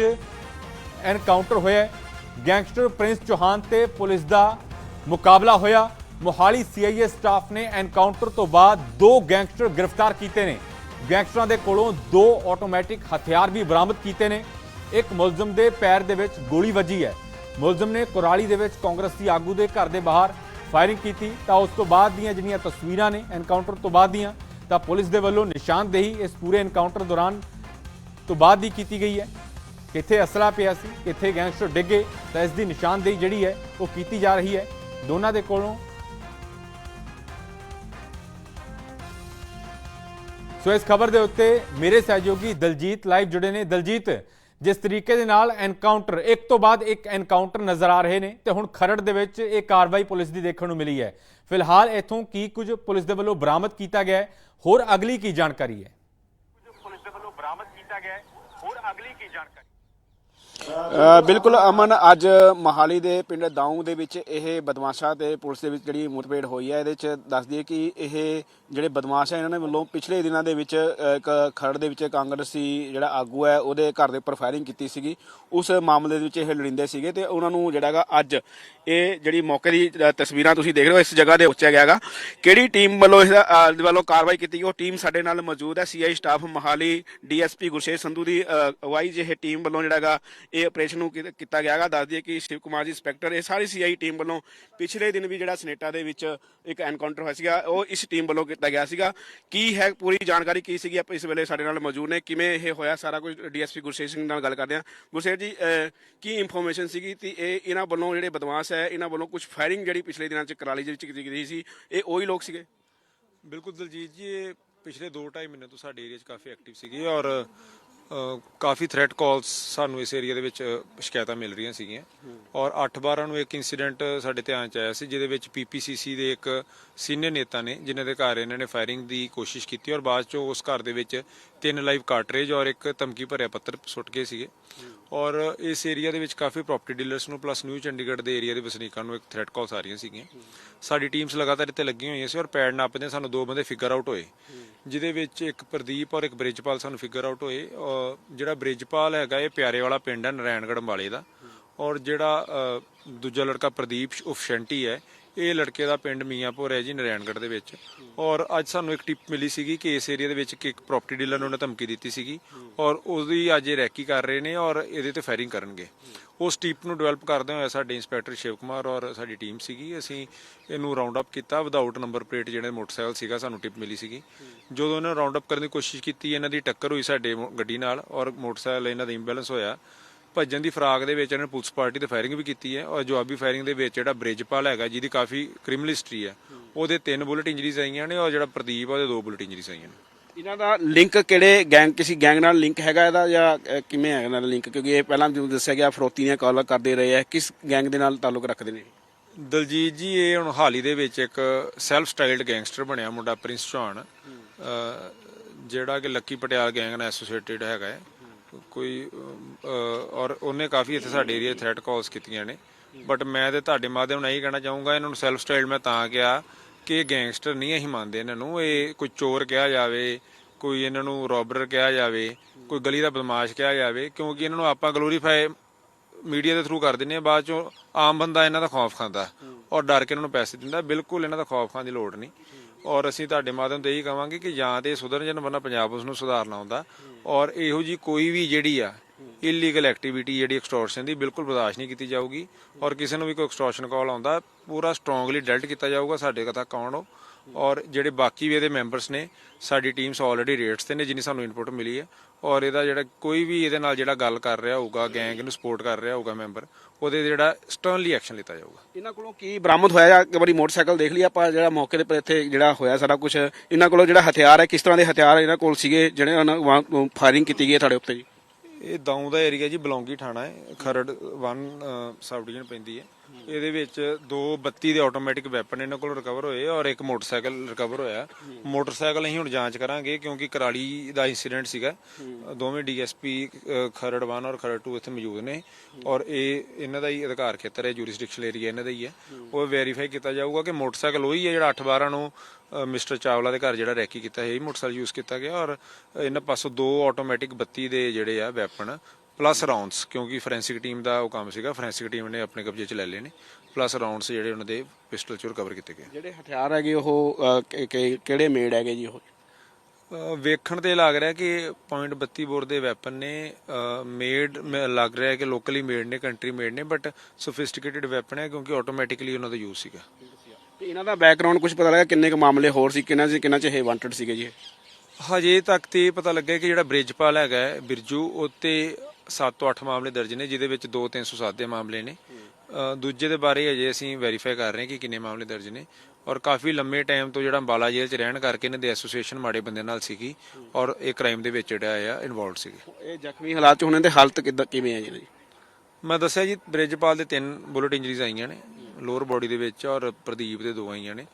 ਵਿੱਚ ਐਨਕਾਊਂਟਰ ਹੋਇਆ। Gangster Prince Chauhan ਤੇ ਪੁਲਿਸ ਦਾ ਮੁਕਾਬਲਾ ਹੋਇਆ। ਮੋਹਾਲੀ ਸੀਆਈਏ ਸਟਾਫ ਨੇ ਐਨਕਾਊਂਟਰ ਤੋਂ ਬਾਅਦ ਦੋ ਗੈਂਗਸਟਰ ਗ੍ਰਿਫਤਾਰ ਕੀਤੇ ਨੇ। ਗੈਂਗਸਟਰਾਂ ਦੇ ਕੋਲੋਂ ਦੋ ਆਟੋਮੈਟਿਕ ਹਥਿਆਰ ਵੀ ਬਰਾਮਦ ਕੀਤੇ ਨੇ। ਇੱਕ ਮੁਲਜ਼ਮ ਦੇ ਪੈਰ ਦੇ ਵਿੱਚ ਗੋਲੀ ਵੱਜੀ ਹੈ। ਮੁਲਜ਼ਮ ਨੇ ਕੁਰਾਲੀ ਦੇ ਵਿੱਚ ਕਾਂਗਰਸੀ ਆਗੂ ਦੇ ਘਰ ਦੇ ਬਾਹਰ ਫਾਇਰਿੰਗ ਕੀਤੀ। ਤਾਂ ਉਸ ਤੋਂ ਬਾਅਦ ਦੀਆਂ ਜਿਹੜੀਆਂ ਤਸਵੀਰਾਂ ਨੇ ਐਨਕਾਊਂਟਰ ਤੋਂ ਬਾਅਦ ਦੀਆਂ, ਤਾਂ ਪੁਲਿਸ ਦੇ ਵੱਲੋਂ ਨਿਸ਼ਾਨਦੇਹੀ ਇਸ ਪੂਰੇ ਐਨਕਾਊਂਟਰ ਦੌਰਾਨ ਤੋਂ ਬਾਅਦ ਦੀ ਕੀਤੀ ਗਈ ਹੈ। ਕਿੱਥੇ ਅਸਲਾ ਪਿਆ ਸੀ, ਕਿੱਥੇ ਗੈਂਗਸਟਰ ਡਿੱਗੇ ਤਾਂ ਇਸ ਦੀ ਨਿਸ਼ਾਨਦੇਹੀ ਜਿਹੜੀ ਹੈ, ਉਹ ਕੀਤੀ ਜਾ ਰਹੀ ਹੈ। ਦੋਨਾਂ ਦੇ ਕੋਲੋਂ ਸੋ ਇਸ ਖਬਰ ਦੇ ਉੱਤੇ ਮੇਰੇ ਸਹਿਯੋਗੀ ਦਲਜੀਤ ਲਾਈਵ ਜੁੜੇ ਨੇ। ਦਲਜੀਤ, ਜਿਸ ਤਰੀਕੇ ਦੇ ਨਾਲ ਐਨਕਾਊਂਟਰ ਇੱਕ ਤੋਂ ਬਾਅਦ ਇੱਕ ਐਨਕਾਊਂਟਰ ਨਜ਼ਰ ਆ ਰਹੇ ਨੇ ਤੇ ਹੁਣ ਖਰੜ ਦੇ ਵਿੱਚ ਇਹ ਕਾਰਵਾਈ ਪੁਲਿਸ ਦੀ ਦੇਖਣ ਨੂੰ ਮਿਲੀ ਹੈ। ਫਿਲਹਾਲ ਇਥੋਂ ਕੀ ਕੁਝ ਪੁਲਿਸ ਦੇ ਵੱਲੋਂ ਬਰਾਮਦ ਕੀਤਾ ਗਿਆ ਹੋਰ ਅਗਲੀ ਕੀ ਜਾਣਕਾਰੀ ਹੈ? ਪੁਲਿਸ ਦੇ ਵੱਲੋਂ ਬਰਾਮਦ ਕੀਤਾ ਗਿਆ ਹੋਰ ਅਗਲੀ ਕੀ ਜਾਣਕਾਰੀ? ਬਿਲਕੁਲ ਅਮਨ, ਅੱਜ ਮਹਾਲੀ ਦੇ ਪਿੰਡ ਦਾਊਂ ਦੇ ਵਿੱਚ ਇਹ ਬਦਮਾਸ਼ਾਂ ਤੇ ਪੁਲਿਸ ਦੇ ਵਿੱਚ ਜਿਹੜੀ ਮੁਠਭੇੜ ਹੋਈ ਹੈ, ਇਹਦੇ ਵਿੱਚ ਦੱਸ ਦਈਏ ਕਿ ਇਹ ਜਿਹੜੇ ਬਦਮਾਸ਼ ਹੈ, ਇਹਨਾਂ ਨੇ ਵੱਲੋਂ ਪਿਛਲੇ ਦਿਨਾਂ ਦੇ ਵਿੱਚ ਇੱਕ ਖਰੜ ਦੇ ਵਿੱਚ ਕਾਂਗਰਸੀ ਜਿਹੜਾ ਆਗੂ ਹੈ, ਉਹਦੇ ਘਰ ਦੇ ਉੱਪਰ ਫਾਇਰਿੰਗ ਕੀਤੀ ਸੀਗੀ। ਉਸ ਮਾਮਲੇ ਦੇ ਵਿੱਚ ਇਹ ਲੜਿੰਦੇ ਸੀਗੇ ਤੇ ਉਹਨਾਂ ਨੂੰ ਜਿਹੜਾ ਹੈਗਾ ਅੱਜ ਇਹ ਜਿਹੜੀ ਮੌਕੇ ਦੀ ਤਸਵੀਰਾਂ ਤੁਸੀਂ ਦੇਖ ਰਹੇ ਹੋ, ਇਸ ਜਗ੍ਹਾ ਦੇ ਉੱਚਿਆ ਗਿਆ ਹੈਗਾ। ਕਿਹੜੀ ਟੀਮ ਵੱਲੋਂ ਇਸ ਵੱਲੋਂ ਕਾਰਵਾਈ ਕੀਤੀ ਗਈ? ਉਹ ਟੀਮ ਸਾਡੇ ਨਾਲ ਮੌਜੂਦ ਹੈ CI staff Mohali DSP Gurshesh Sandhu ਦੀ ਅਗਵਾਈ ਜਿਹੇ ਟੀਮ ਵੱਲੋਂ ਜਿਹੜਾ ਹੈਗਾ ਇਹ ਆਪਰੇਸ਼ਨ ਨੂੰ ਕੀ- ਕੀਤਾ ਗਿਆ ਹੈਗਾ ਦੱਸ ਦਈਏ ਕਿ ਸ਼ਿਵ ਕੁਮਾਰ ਜੀ ਇੰਸਪੈਕਟਰ ਇਹ ਸਾਰੀ ਸੀਆਈ ਟੀਮ ਵੱਲੋਂ ਪਿਛਲੇ ਦਿਨ ਵੀ ਜਿਹੜਾ ਸਨੇਟਾ ਦੇ ਵਿੱਚ ਇੱਕ ਐਨਕਾਊਂਟਰ ਹੋਇਆ ਸੀਗਾ ਉਹ ਇਸ ਟੀਮ ਵੱਲੋਂ ਕੀਤਾ ਗਿਆ ਸੀਗਾ। ਕੀ ਹੈ ਪੂਰੀ ਜਾਣਕਾਰੀ ਕੀ ਸੀਗੀ ਆਪਾਂ ਇਸ ਵੇਲੇ ਸਾਡੇ ਨਾਲ ਮੌਜੂਦ ਨੇ। ਕਿਵੇਂ ਇਹ ਹੋਇਆ ਸਾਰਾ ਕੁਝ ਡੀਐਸਪੀ ਗੁਰਸ਼ੇਸ਼ ਸਿੰਘ ਨਾਲ ਗੱਲ ਕਰਦੇ ਹਾਂ। ਗੁਰਸ਼ੇਸ਼ ਜੀ ਅ, ਕੀ ਇਨਫੋਰਮੇਸ਼ਨ ਸੀਗੀ? ਤੇ ਇਹ ਇਹਨਾਂ ਵੱਲੋਂ ਜਿਹੜੇ ਬਦਮਾਸ਼ ਹੈ ਇਹਨਾਂ ਵੱਲੋਂ ਕੁਝ ਫਾਇਰਿੰਗ ਜਿਹੜੀ ਪਿਛਲੇ ਦਿਨਾਂ ਚ ਕਰਾਲੀ ਦੇ ਵਿੱਚ ਕੀਤੀ ਗਈ ਸੀ ਇਹ ਉਹੀ ਲੋਕ ਸੀਗੇ? ਬਿਲਕੁਲ ਦਲਜੀਤ ਜੀ ਇਹ ਪਿਛਲੇ 2-2.5 ਮਹੀਨੇ ਤੋਂ ਸਾਡੇ ਏਰੀਆ 'ਚ ਕਾਫੀ ਐਕਟਿਵ ਸੀਗੇ ਔਰ ਕਾਫੀ ਥ੍ਰੈਟ ਕਾਲਸ ਸਾਨੂੰ ਇਸ ਏਰੀਆ ਦੇ ਵਿੱਚ ਸ਼ਿਕਾਇਤਾਂ ਮਿਲ ਰਹੀਆਂ ਸੀਗੀਆਂ। ਔਰ 8-12 ਨੂੰ ਇੱਕ ਇਨਸੀਡੈਂਟ ਸਾਡੇ ਧਿਆਨ 'ਚ ਆਇਆ ਸੀ, ਜਿਹਦੇ ਵਿੱਚ ਪੀਪੀਸੀਸੀ ਦੇ ਇੱਕ ਸੀਨੀਅਰ ਨੇਤਾ ਨੇ, ਜਿਨ੍ਹਾਂ ਦੇ ਘਰ ਇਹਨਾਂ ਨੇ ਫਾਇਰਿੰਗ ਦੀ ਕੋਸ਼ਿਸ਼ ਕੀਤੀ। ਔਰ ਬਾਅਦ 'ਚੋਂ ਉਸ ਘਰ ਦੇ ਵਿੱਚ ਤਿੰਨ ਲਾਈਵ ਕਾਰਟਰੇਜ ਔਰ ਇੱਕ ਧਮਕੀ ਭਰਿਆ ਪੱਤਰ ਸੁੱਟ ਗਏ ਸੀਗੇ। ਔਰ ਇਸ ਏਰੀਆ ਦੇ ਵਿੱਚ ਕਾਫੀ ਪ੍ਰਾਪਰਟੀ ਡੀਲਰਸ ਨੂੰ ਪਲੱਸ ਨਿਊ ਚੰਡੀਗੜ੍ਹ ਦੇ ਏਰੀਆ ਦੇ ਵਸਨੀਕਾਂ ਨੂੰ ਇੱਕ ਥ੍ਰੈਟ ਕਾਲਸ ਆ ਰਹੀਆਂ ਸੀਗੀਆਂ। ਸਾਡੀ ਟੀਮਸ ਲਗਾਤਾਰ ਇੱਥੇ ਲੱਗੀਆਂ ਹੋਈਆਂ ਸੀ ਔਰ ਪੈੜ ਨਾਪਦੇ ਸਾਨੂੰ ਦੋ ਬੰਦੇ ਫਿਗਰ ਆਊਟ ਹੋਏ। ਜਿਹਦੇ ਵਿੱਚ ਇੱਕ ਪ੍ਰਦੀਪ ਔਰ ਇੱਕ ਬ੍ਰਿਜਪਾਲ ਸਾਨੂੰ ਫਿਗਰ ਆਊਟ ਹੋਏ। ਔਰ ਜਿਹੜਾ ਬ੍ਰਿਜਪਾਲ ਹੈਗਾ, ਇਹ ਪਿਆਰੇ ਵਾਲਾ ਪਿੰਡ ਹੈ ਨਾਰਾਇਣਗੜ੍ਹ ਅੰਬਾਲੇ ਦਾ। ਔਰ ਜਿਹੜਾ ਦੂਜਾ ਲੜਕਾ ਪ੍ਰਦੀਪ ਉਫ ਸ਼ੈਂਟੀ ਹੈ ਇਹ ਲੜਕੇ ਦਾ ਪਿੰਡ ਮੀਆਂਪੁਰ ਹੈ ਜੀ ਨਾਰਾਇਣਗੜ੍ਹ ਦੇ ਵਿੱਚ। ਔਰ ਅੱਜ ਸਾਨੂੰ ਇੱਕ ਟਿਪ ਮਿਲੀ ਸੀਗੀ ਕਿ ਇਸ ਏਰੀਆ ਦੇ ਵਿੱਚ ਕਿ ਇੱਕ ਪ੍ਰਾਪਰਟੀ ਡੀਲਰ ਨੂੰ ਉਹਨੇ ਧਮਕੀ ਦਿੱਤੀ ਸੀਗੀ ਔਰ ਉਹਦੀ ਅੱਜ ਇਹ ਰੈਕੀ ਕਰ ਰਹੇ ਨੇ ਔਰ ਇਹਦੇ ਤੇ ਫਾਇਰਿੰਗ ਕਰਨਗੇ। ਉਸ ਟਿਪ ਨੂੰ ਡਿਵੈਲਪ ਕਰਦੇ ਹੋਏ ਸਾਡੇ ਇੰਸਪੈਕਟਰ ਸ਼ਿਵ ਕੁਮਾਰ ਔਰ ਸਾਡੀ ਟੀਮ ਸੀਗੀ। ਅਸੀਂ ਇਹਨੂੰ ਰਾਉਂਡ ਅਪ ਕੀਤਾ। ਵਿਦਆਊਟ ਨੰਬਰ ਪਲੇਟ ਜਿਹੜੇ ਮੋਟਰਸਾਈਕਲ ਸੀਗਾ, ਸਾਨੂੰ ਟਿਪ ਮਿਲੀ ਸੀਗੀ। ਜਦੋਂ ਇਹਨਾਂ ਰਾਉਂਡ ਅਪ ਕਰਨ ਦੀ ਕੋਸ਼ਿਸ਼ ਕੀਤੀ, ਇਹਨਾਂ ਦੀ ਟੱਕਰ ਹੋਈ ਸਾਡੇ ਗੱਡੀ ਨਾਲ ਔਰ ਮੋਟਰਸਾਈਕਲ, ਇਹਨਾਂ ਦਾ ਇੰਬੈਲੈਂਸ ਹੋਇਆ। ਭੱਜਣ ਦੀ ਫਰਾਗ ਦੇ ਵਿੱਚ ਇਹਨਾਂ ਨੇ ਪੁਲਿਸ ਪਾਰਟੀ ਤੇ ਫਾਇਰਿੰਗ ਵੀ ਕੀਤੀ ਹੈ ਔਰ ਜਵਾਬੀ ਫਾਇਰਿੰਗ ਦੇ ਵਿੱਚ ਜਿਹੜਾ ਬ੍ਰਿਜਪਾਲ ਹੈਗਾ ਜਿਹਦੀ ਕਾਫੀ ਕ੍ਰਿਮੀਨਲ ਹਿਸਟਰੀ ਹੈ ਉਹਦੇ ਤਿੰਨ ਬੁਲਟ ਇੰਜਰੀਜ਼ ਆਈਆਂ ਨੇ ਔਰ ਜਿਹੜਾ ਪ੍ਰਦੀਪ ਉਹਦੇ ਦੋ ਬੁਲਟ ਇੰਜਰੀਜ਼ ਆਈਆਂ ਨੇ। ਇਹਨਾਂ ਦਾ ਲਿੰਕ ਕਿਹੜੇ ਗੈਂਗ ਕਿਸੇ ਗੈਂਗ ਨਾਲ ਲਿੰਕ ਹੈਗਾ ਇਹਦਾ ਜਾਂ ਕਿਵੇਂ ਹੈਗਾ ਇਹਨਾਂ ਦਾ ਲਿੰਕ ਕਿਉਂਕਿ ਇਹ ਪਹਿਲਾਂ ਜਿਵੇਂ ਦੱਸਿਆ ਗਿਆ ਫਰੋਤੀ ਦੀਆਂ ਕਾਲਾਂ ਕਰਦੇ ਰਹੇ ਆ ਕਿਸ ਗੈਂਗ ਦੇ ਨਾਲ ਤਾਲੁਕ ਰੱਖਦੇ ਨੇ? ਦਲਜੀਤ ਜੀ ਇਹ ਹੁਣ ਹਾਲੀ ਦੇ ਵਿੱਚ ਇੱਕ ਸੈਲਫ ਸਟਾਈਲਡ ਗੈਂਗਸਟਰ ਬਣਿਆ ਮੁੰਡਾ ਪ੍ਰਿੰਸ ਚੌਹਾਨ। ਜਿਹੜਾ ਕਿ ਲੱਕੀ ਪਟਿਆਲ ਗੈਂਗ ਨਾਲ ਐਸੋਸੀਏਟਿਡ ਹੈਗਾ ਹੈ। ਕੋਈ ਔਰ ਉਹਨੇ ਕਾਫੀ ਇੱਥੇ ਸਾਡੇ ਏਰੀਆ ਥ੍ਰੈਟ ਕਾਲਸ ਕੀਤੀਆਂ ਨੇ। ਬਟ ਮੈਂ ਤੇ ਤੁਹਾਡੇ ਮਾਧਿਅਮ ਨਾਲ ਇਹ ਕਹਿਣਾ ਚਾਹੂੰਗਾ, ਇਹਨਾਂ ਨੂੰ ਸੈਲਫ ਸਟਾਈਲਡ ਮੈਂ ਤਾਂ ਕਿਹਾ ਕਿ ਇਹ ਗੈਂਗਸਟਰ ਨਹੀਂ ਅਸੀਂ ਮੰਨਦੇ ਇਹਨਾਂ ਨੂੰ। ਇਹ ਕੋਈ ਚੋਰ ਕਿਹਾ ਜਾਵੇ, ਕੋਈ ਇਹਨਾਂ ਨੂੰ ਰੋਬਰ ਕਿਹਾ ਜਾਵੇ, ਕੋਈ ਗਲੀ ਦਾ ਬਦਮਾਸ਼ ਕਿਹਾ ਜਾਵੇ, ਕਿਉਂਕਿ ਇਹਨਾਂ ਨੂੰ ਆਪਾਂ ਗਲੋਰੀਫਾਈ ਮੀਡੀਆ ਦੇ ਥਰੂ ਕਰ ਦਿੰਦੇ ਆ ਬਾਅਦ ਚੋਂ ਆਮ ਬੰਦਾ ਇਹਨਾਂ ਦਾ ਖੌਫ ਖਾਂਦਾ ਔਰ ਡਰ ਕੇ ਇਹਨਾਂ ਨੂੰ ਪੈਸੇ ਦਿੰਦਾ। ਬਿਲਕੁਲ ਇਹਨਾਂ ਦਾ ਖੌਫ ਖਾਣ ਦੀ ਲੋੜ ਨਹੀਂ। ਔਰ ਅਸੀਂ ਤੁਹਾਡੇ ਮਾਧਿਅਮ ਤੇ ਇਹੀ ਕਹਾਂਗੇ ਕਿ ਜਾਂ ਤੇ ਸੁਧਰ ਜਨ ਬੰਨਾ ਪੰਜਾਬ ਉਸ ਨੂੰ ਸੁਧਾਰਨਾ ਹੁੰਦਾ। ਔਰ ਇਹੋ ਜੀ ਕੋਈ ਵੀ ਜਿਹੜੀ ਆ ਇਲੀਗਲ ਐਕਟੀਵਿਟੀ ਜਿਹੜੀ ਐਕਸਟੋਰਸ਼ਨ ਦੀ ਬਿਲਕੁਲ ਬਰਦਾਸ਼ਤ ਨਹੀਂ ਕੀਤੀ ਜਾਊਗੀ। ਔਰ ਕਿਸੇ ਨੂੰ ਵੀ ਕੋਈ ਐਕਸਟੋਰਸ਼ਨ ਕਾਲ ਆਉਂਦਾ, ਪੂਰਾ ਸਟਰੋਂਗਲੀ ਡੈਲਟ ਕੀਤਾ ਜਾਊਗਾ, ਸਾਡੇ ਕਥਾ ਕੌਣ ਉਹ ਔਰ ਜਿਹੜੇ ਬਾਕੀ ਵੀ ਇਹਦੇ ਮੈਂਬਰਸ ਨੇ, ਸਾਡੀ ਟੀਮਸ ਆਲਰੇਡੀ ਰੇਟਸ ਤੇ ਨੇ, ਜਿੰਨੀ ਸਾਨੂੰ ਇਨਪੁਟ ਮਿਲੀ ਹੈ। ਔਰ ਇਹਦਾ ਜਿਹੜਾ ਕੋਈ ਵੀ ਇਹਦੇ ਨਾਲ ਜਿਹੜਾ ਗੱਲ ਕਰ ਰਿਹਾ ਹੋਊਗਾ ਗੈਂਗ ਨੂੰ ਸਪੋਰਟ ਕਰ ਰਿਹਾ ਹੋਊਗਾ ਮੈਂਬਰ ਉਹਦੇ ਤੇ ਜਿਹੜਾ ਸਟਰਨਲੀ ਐਕਸ਼ਨ ਲਿੱਤਾ ਜਾਊਗਾ। ਇਹਨਾਂ ਕੋਲੋਂ ਕੀ ਬਰਾਮਦ ਹੋਇਆ ਜਾਂ ਇੱਕ ਵਾਰੀ ਮੋਟਰਸਾਈਕਲ ਦੇਖ ਲਿਆ ਆਪਾਂ ਜਿਹੜਾ ਮੌਕੇ ਦੇ ਪਰ ਇੱਥੇ ਜਿਹੜਾ ਹੋਇਆ ਸਾਰਾ ਕੁਝ ਇਹਨਾਂ ਕੋਲੋਂ ਜਿਹੜਾ ਹਥਿਆਰ ਹੈ, ਕਿਸ ਤਰ੍ਹਾਂ ਦੇ ਹਥਿਆਰ ਇਹਨਾਂ ਕੋਲ ਸੀਗੇ, ਜਿਹੜੇ ਉਹਨਾਂ ਫਾਇਰਿੰਗ ਕੀਤੀ ਗਈ ਹੈ ਤੁਹਾਡੇ ਉੱਤੇ ਜੀ? ਇਹ ਦਾਊ ਦਾ ਏਰੀਆ ਜੀ ਬਲੌਂਗੀ ਥਾਣਾ ਹੈ, ਖਰੜ 1 ਸਬ ਡਿਵੀਜ਼ਨ ਪੈਂਦੀ ਹੈ। ਇਹਦੇ ਵਿੱਚ ਦੋ 32 ਦੇ ਆਟੋਮੈਟਿਕ ਵੈਪਨ ਇਹਨਾਂ ਕੋਲ ਰਿਕਵਰ ਹੋਏ ਔਰ ਇੱਕ ਮੋਟਰਸਾਈਕਲ ਰਿਕਵਰ ਹੋਇਆ। ਮੋਟਰਸਾਈਕਲ ਅਸੀਂ ਹੁਣ ਜਾਂਚ ਕਰਾਂਗੇ ਕਿਉਂਕਿ ਕਰਾਲੀ ਦਾ ਇਨਸੀਡੈਂਟ ਸੀਗਾ। ਦੋਵੇਂ ਡੀਐਸਪੀ ਖਰੜ 1 ਔਰ ਖਰੜ 2 ਇੱਥੇ ਮੌਜੂਦ ਨੇ ਔਰ ਇਹ ਇਹਨਾਂ ਦਾ ਹੀ ਅਧਿਕਾਰ ਖੇਤਰ ਹੈ ਜੂਰਿਸਡਿਕਸ਼ਨਲ ਏਰੀਆ ਇਹਨਾਂ ਦਾ ਹੀ ਹੈ। ਉਹ ਵੈਰੀਫਾਈ ਕੀਤਾ ਜਾਊਗਾ ਕਿ ਮੋਟਰਸਾਈਕਲ ਉਹੀ ਹੈ ਜਿਹੜਾ 8-12 ਨੂੰ ਮਿਸਟਰ ਚਾਵਲਾ ਦੇ ਘਰ ਜਿਹੜਾ ਰੈਕੀ ਕੀਤਾ ਹੈ ਇਹ ਮੋਟਰਸਾਈਕਲ ਯੂਜ਼ ਕੀਤਾ ਗਿਆ ਔਰ ਇਹਨਾਂ ਪਾਸੋਂ ਦੋ ਆਟੋਮੈਟਿਕ 32 ਦੇ ਜਿਹੜੇ ਆ ਵੈਪਨ ਪਲੱਸ ਰਾਉਂਡਸ ਕਿਉਂਕਿ ਫੋਰੈਂਸਿਕ ਟੀਮ ਦਾ ਉਹ ਕੰਮ ਸੀਗਾ ਫੋਰੈਂਸਿਕ ਟੀਮ ਨੇ ਆਪਣੇ ਕਬਜ਼ੇ 'ਚ ਲੈ ਲਏ ਨੇ ਪਲੱਸ ਰਾਉਂਡਸ ਜਿਹੜੇ ਉਹਨਾਂ ਦੇ ਪਿਸਟਲ 'ਚੋਂ ਰਿਕਵਰ ਕੀਤੇ ਗਏ। ਜਿਹੜੇ ਹਥਿਆਰ ਹੈਗੇ ਉਹ ਕਿਹੜੇ ਮੇਡ ਹੈਗੇ ਜੀ ਉਹ? ਵੇਖਣ ਤੇ ਲੱਗ ਰਿਹਾ ਕਿ ਪੁਆਇੰਟ 32 ਬੋਰ ਦੇ ਵੈਪਨ ਨੇ ਮੇਡ ਲੱਗ ਰਿਹਾ ਕਿ ਲੋਕਲੀ ਮੇਡ ਨੇ ਕੰਟਰੀ ਮੇਡ ਨੇ ਬਟ ਸੋਫਿਸਟੀਕੇਟਿਡ ਵੈਪਨ ਹੈ ਕਿਉਂਕਿ ਆਟੋਮੈਟਿਕਲੀ ਉਹਨਾਂ ਦਾ ਯੂਜ਼ ਸੀਗਾ। ਤੇ ਇਹਨਾਂ ਦਾ ਬੈਕਗ੍ਰਾਉਂਡ ਕੁਝ ਪਤਾ ਲੱਗਾ ਕਿੰਨੇ ਕੁ ਮਾਮਲੇ ਹੋਰ ਸੀ ਕਿੰਨਾ ਚ ਕਿੰਨਾ ਚ ਇਹ ਵਾਂਟਡ ਸੀਗੇ ਜੀ ਇਹ? ਹਜੇ ਤੱਕ ਤੇ ਇਹ ਪਤਾ ਲੱਗਾ ਕਿ ਜਿਹੜਾ ਬ੍ਰਿਜਪਾਲ ਹੈਗਾ ਹੈ, ਬਿਰਜੂ ਉੱਤੇ 7 ਤੋਂ 8 ਮਾਮਲੇ ਦਰਜ ਨੇ ਜਿਹਦੇ ਵਿੱਚ 2 307 ਦੇ ਮਾਮਲੇ ਨੇ। ਦੂਜੇ ਦੇ ਬਾਰੇ ਹਜੇ ਅਸੀਂ ਵੈਰੀਫਾਈ ਕਰ ਰਹੇ ਹਾਂ ਕਿ ਕਿੰਨੇ ਮਾਮਲੇ ਦਰਜ ਨੇ। ਔਰ ਕਾਫੀ ਲੰਮੇ ਟਾਈਮ ਤੋਂ ਜਿਹੜਾ ਅੰਬਾਲਾ ਜੇਲ੍ਹ 'ਚ ਰਹਿਣ ਕਰਕੇ ਇਹਨਾਂ ਦੀ ਐਸੋਸੀਏਸ਼ਨ ਮਾੜੇ ਬੰਦੇ ਨਾਲ ਸੀਗੀ ਔਰ ਇਹ ਕ੍ਰਾਈਮ ਦੇ ਵਿੱਚ ਜਿਹੜਾ ਆ ਇਨਵੋਲਡ ਸੀਗੇ। ਇਹ ਜ਼ਖਮੀ ਹਾਲਾਤ ਚ ਉਹਨਾਂ ਦੇ ਹਾਲਤ ਕਿੱਦਾਂ ਕਿਵੇਂ ਹੈ ਜੀ ਇਹਨਾਂ ਦੀ ਮੈਂ ਦੱਸਿਆ ਜੀ ਬ੍ਰਿਜਪਾਲ ਦੇ ਤਿੰਨ ਬੁਲਟ ਇੰਜਰੀਜ਼ ਆਈਆਂ ਨੇ ਲੋਅਰ ਬੋਡੀ ਦੇ ਵਿੱਚ ਔਰ ਪ੍ਰਦੀਪ ਦੇ ਦੋ ਆਈਆਂ ਨੇ।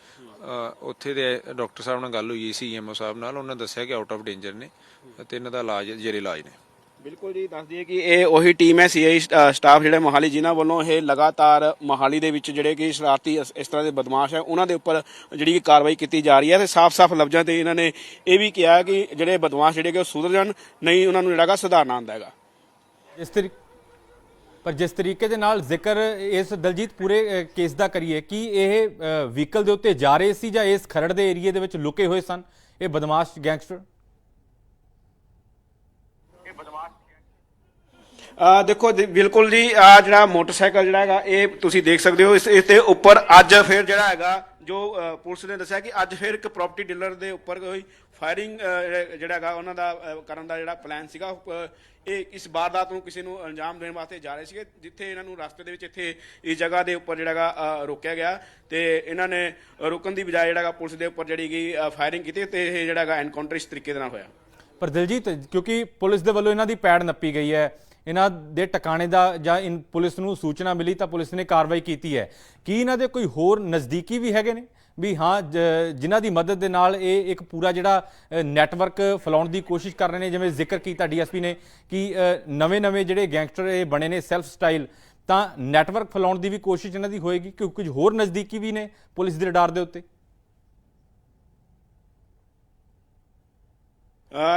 ਉੱਥੇ ਦੇ ਡਾਕਟਰ ਸਾਹਿਬ ਨਾਲ ਗੱਲ ਹੋਈ ਸੀ ਐਮਓ ਸਾਹਿਬ ਨਾਲ। ਉਹਨਾਂ ਦੱਸਿਆ ਕਿ ਆਊਟ ਆਫ ਡੇਂਜਰ ਨੇ ਤੇ ਇਹਨਾਂ ਦਾ ਇਲਾਜ ਜੇਰੇ ਇਲਾਜ ਨੇ। ਬਿਲਕੁਲ ਜੀ ਦੱਸ ਦਈਏ ਕਿ ਇਹ ਉਹੀ ਟੀਮ ਹੈ ਸੀਆਈ ਸਟਾਫ ਜਿਹੜੇ ਮੋਹਾਲੀ ਜਿਨ੍ਹਾਂ ਵੱਲੋਂ ਇਹ ਲਗਾਤਾਰ ਮੋਹਾਲੀ ਦੇ ਵਿੱਚ ਜਿਹੜੇ ਕਿ ਸ਼ਰਾਰਤੀ ਇਸ ਇਸ ਤਰ੍ਹਾਂ ਦੇ ਬਦਮਾਸ਼ ਹੈ ਉਹਨਾਂ ਦੇ ਉੱਪਰ ਜਿਹੜੀ ਕਿ ਕਾਰਵਾਈ ਕੀਤੀ ਜਾ ਰਹੀ ਹੈ ਤੇ ਸਾਫ਼-ਸਾਫ਼ ਲਫ਼ਜ਼ਾਂ ਤੇ ਇਹਨਾਂ ਨੇ ਇਹ ਵੀ ਕਿਹਾ ਕਿ ਜਿਹੜੇ ਬਦਮਾਸ਼ ਜਿਹੜੇ ਕਿ ਉਹ ਸੁਧਰ ਜਾਣ ਨਹੀਂ ਉਹਨਾਂ ਨੂੰ ਜਿਹੜਾ ਗਾ ਸੁਧਾਰਨਾ ਆਉਂਦਾ ਹੈਗਾ। ਜਿਸ ਤਰੀ ਪਰ ਜਿਸ ਤਰੀਕੇ ਦੇ ਨਾਲ ਜ਼ਿਕਰ ਇਸ ਦਲਜੀਤ ਪੂਰੇ ਕੇਸ ਦਾ ਕਰੀਏ ਕਿ ਇਹ ਵਹੀਕਲ ਦੇ ਉੱਤੇ ਜਾ ਰਹੇ ਸੀ ਜਾਂ ਇਸ ਖਰੜ ਦੇ ਏਰੀਏ ਦੇ ਵਿੱਚ ਲੁਕੇ ਹੋਏ ਸਨ? ਇਹ ਬਦਮਾਸ਼ ਗੈਂਗਸਟਰ। ਇਹ ਬਦਮਾਸ਼ ਆ ਦੇਖੋ ਬਿਲਕੁਲ ਜੀ ਆ ਜਿਹੜਾ ਮੋਟਰਸਾਈਕਲ ਜਿਹੜਾ ਹੈਗਾ ਇਹ ਤੁਸੀਂ ਦੇਖ ਸਕਦੇ ਹੋ ਇਸ ਇਸ ਦੇ ਉੱਪਰ ਅੱਜ ਫਿਰ ਜਿਹੜਾ ਹੈਗਾ ਜੋ ਪੁਲਿਸ ਨੇ ਦੱਸਿਆ ਕਿ ਅੱਜ ਫਿਰ ਇੱਕ ਪ੍ਰਾਪਰਟੀ ਡੀਲਰ ਦੇ ਉੱਪਰ ਕੋਈ ਫਾਇਰਿੰਗ ਜਿਹੜਾ ਹੈਗਾ, ਉਹਨਾਂ ਦਾ ਕਰਨ ਦਾ ਜਿਹੜਾ ਪਲਾਨ ਸੀਗਾ ਇਹ ਇਸ ਵਾਰਦਾਤ ਨੂੰ ਕਿਸੇ ਨੂੰ ਅੰਜਾਮ ਦੇਣ ਵਾਸਤੇ ਜਾ ਰਹੇ ਸੀਗੇ, ਜਿੱਥੇ ਇਹਨਾਂ ਨੂੰ ਰਸਤੇ ਦੇ ਵਿੱਚ ਇੱਥੇ ਇਸ ਜਗ੍ਹਾ ਦੇ ਉੱਪਰ ਜਿਹੜਾ ਹੈਗਾ ਰੋਕਿਆ ਗਿਆ ਤੇ ਇਹਨਾਂ ਨੇ ਰੁਕਣ ਦੀ ਬਜਾਏ ਜਿਹੜਾ ਪੁਲਿਸ ਦੇ ਉੱਪਰ ਜਿਹੜੀ ਗਈ ਫਾਇਰਿੰਗ ਕੀਤੀ ਤੇ ਇਹ ਜਿਹੜਾ ਐਨਕਾਊਂਟਰ ਇਸ ਤਰੀਕੇ ਦੇ ਨਾਲ ਹੋਇਆ। ਪਰ ਦਿਲਜੀਤ, ਕਿਉਂਕਿ ਪੁਲਿਸ ਦੇ ਵੱਲੋਂ ਇਹਨਾਂ ਦੀ ਪੈੜ ਨੱਪੀ ਗਈ ਹੈ, ਇਹਨਾਂ ਦੇ ਟਿਕਾਣੇ ਦਾ ਜਾਂ ਇਨ ਪੁਲਿਸ ਨੂੰ ਸੂਚਨਾ ਮਿਲੀ ਤਾਂ ਪੁਲਿਸ ਨੇ ਕਾਰਵਾਈ ਕੀਤੀ ਹੈ। ਕੀ ਇਹਨਾਂ ਦੇ ਕੋਈ ਹੋਰ ਨਜ਼ਦੀਕੀ ਵੀ ਹੈਗੇ ਨੇ? ਵੀ ਹਾਂ ਜਿਨ੍ਹਾਂ ਦੀ ਮਦਦ ਦੇ ਨਾਲ ਇਹ ਇੱਕ ਪੂਰਾ ਜਿਹੜਾ ਨੈਟਵਰਕ ਫੈਲਾਉਣ ਦੀ ਕੋਸ਼ਿਸ਼ ਕਰ ਰਹੇ ਨੇ, ਜਿਵੇਂ ਜ਼ਿਕਰ ਕੀਤਾ ਡੀਐਸਪੀ ਨੇ ਕਿ ਨਵੇਂ-ਨਵੇਂ ਜਿਹੜੇ ਗੈਂਗਸਟਰ ਇਹ ਬਣੇ ਨੇ ਸੈਲਫ ਸਟਾਈਲ ਤਾਂ ਨੈਟਵਰਕ ਫੈਲਾਉਣ ਦੀ ਵੀ ਕੋਸ਼ਿਸ਼ ਇਹਨਾਂ ਦੀ ਹੋਏਗੀ ਕਿਉਂਕਿ ਕੁਝ ਹੋਰ ਨਜ਼ਦੀਕੀ ਵੀ ਨੇ ਪੁਲਿਸ ਦੇ ਰਡਾਰ ਦੇ ਉੱਤੇ?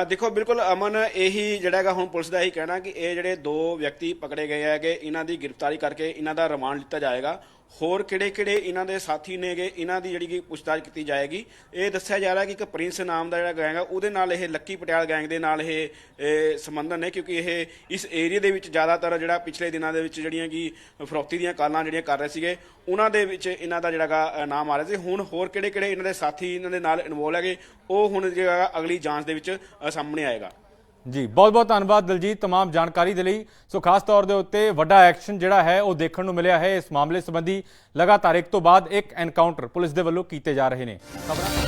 ਦੇਖੋ, ਬਿਲਕੁਲ ਅਮਨ, ਇਹੀ ਜਿਹੜਾ ਹੈਗਾ ਹੁਣ ਪੁਲਿਸ ਦਾ ਇਹੀ ਕਹਿਣਾ ਕਿ ਇਹ ਜਿਹੜੇ ਦੋ ਵਿਅਕਤੀ ਪਕੜੇ ਗਏ ਹੈਗੇ, ਇਹਨਾਂ ਦੀ ਗ੍ਰਿਫਤਾਰੀ ਕਰਕੇ ਇਹਨਾਂ ਦਾ ਰਿਮਾਂਡ ਲਿੱਤਾ ਜਾਏਗਾ। ਹੋਰ ਕਿਹੜੇ ਕਿਹੜੇ ਇਹਨਾਂ ਦੇ ਸਾਥੀ ਨੇਗੇ, ਇਹਨਾਂ ਦੀ ਜਿਹੜੀ ਕਿ ਪੁੱਛਤਾਛ ਕੀਤੀ ਜਾਏਗੀ। ਇਹ ਦੱਸਿਆ ਜਾ ਰਿਹਾ ਕਿ ਇੱਕ ਪ੍ਰਿੰਸ ਨਾਮ ਦਾ ਜਿਹੜਾ ਗੈਂਗ ਆ, ਉਹਦੇ ਨਾਲ ਇਹ ਲੱਕੀ ਪਟਿਆਲ ਗੈਂਗ ਦੇ ਨਾਲ ਇਹ ਇਹ ਸੰਬੰਧਨ ਨੇ, ਕਿਉਂਕਿ ਇਹ ਇਸ ਏਰੀਆ ਦੇ ਵਿੱਚ ਜ਼ਿਆਦਾਤਰ ਜਿਹੜਾ ਪਿਛਲੇ ਦਿਨਾਂ ਦੇ ਵਿੱਚ ਜਿਹੜੀਆਂ ਕਿ ਫਰੋਤੀ ਦੀਆਂ ਕਾਲਾਂ ਜਿਹੜੀਆਂ ਕਰ ਰਹੇ ਸੀਗੇ, ਉਹਨਾਂ ਦੇ ਵਿੱਚ ਇਹਨਾਂ ਦਾ ਜਿਹੜਾ ਗਾ ਨਾਮ ਆ ਰਿਹਾ ਸੀ। ਹੁਣ ਹੋਰ ਕਿਹੜੇ ਕਿਹੜੇ ਇਹਨਾਂ ਦੇ ਸਾਥੀ ਇਹਨਾਂ ਦੇ ਨਾਲ ਇਨਵੋਲਵ ਹੈਗੇ, ਉਹ ਹੁਣ ਜਿਹੜਾ ਅਗਲੀ ਜਾਂਚ ਦੇ ਵਿੱਚ ਸਾਹਮਣੇ ਆਏਗਾ। ਜੀ ਬਹੁਤ ਬਹੁਤ ਧੰਨਵਾਦ ਦਲਜੀਤ तमाम ਜਾਣਕਾਰੀ ਦੇ ਲਈ ਸੋ ਖਾਸ ਤੌਰ ਦੇ ਉੱਤੇ ਵੱਡਾ ਐਕਸ਼ਨ ਜਿਹੜਾ ਹੈ ਉਹ ਦੇਖਣ ਨੂੰ ਮਿਲਿਆ ਹੈ ਇਸ ਮਾਮਲੇ ਸੰਬੰਧੀ ਲਗਾਤਾਰ ਇੱਕ ਤੋਂ ਬਾਅਦ ਇੱਕ ਐਨਕਾਊਂਟਰ ਪੁਲਿਸ ਦੇ ਵੱਲੋਂ ਕੀਤੇ ਜਾ ਰਹੇ ਨੇ ਖਬਰਾਂ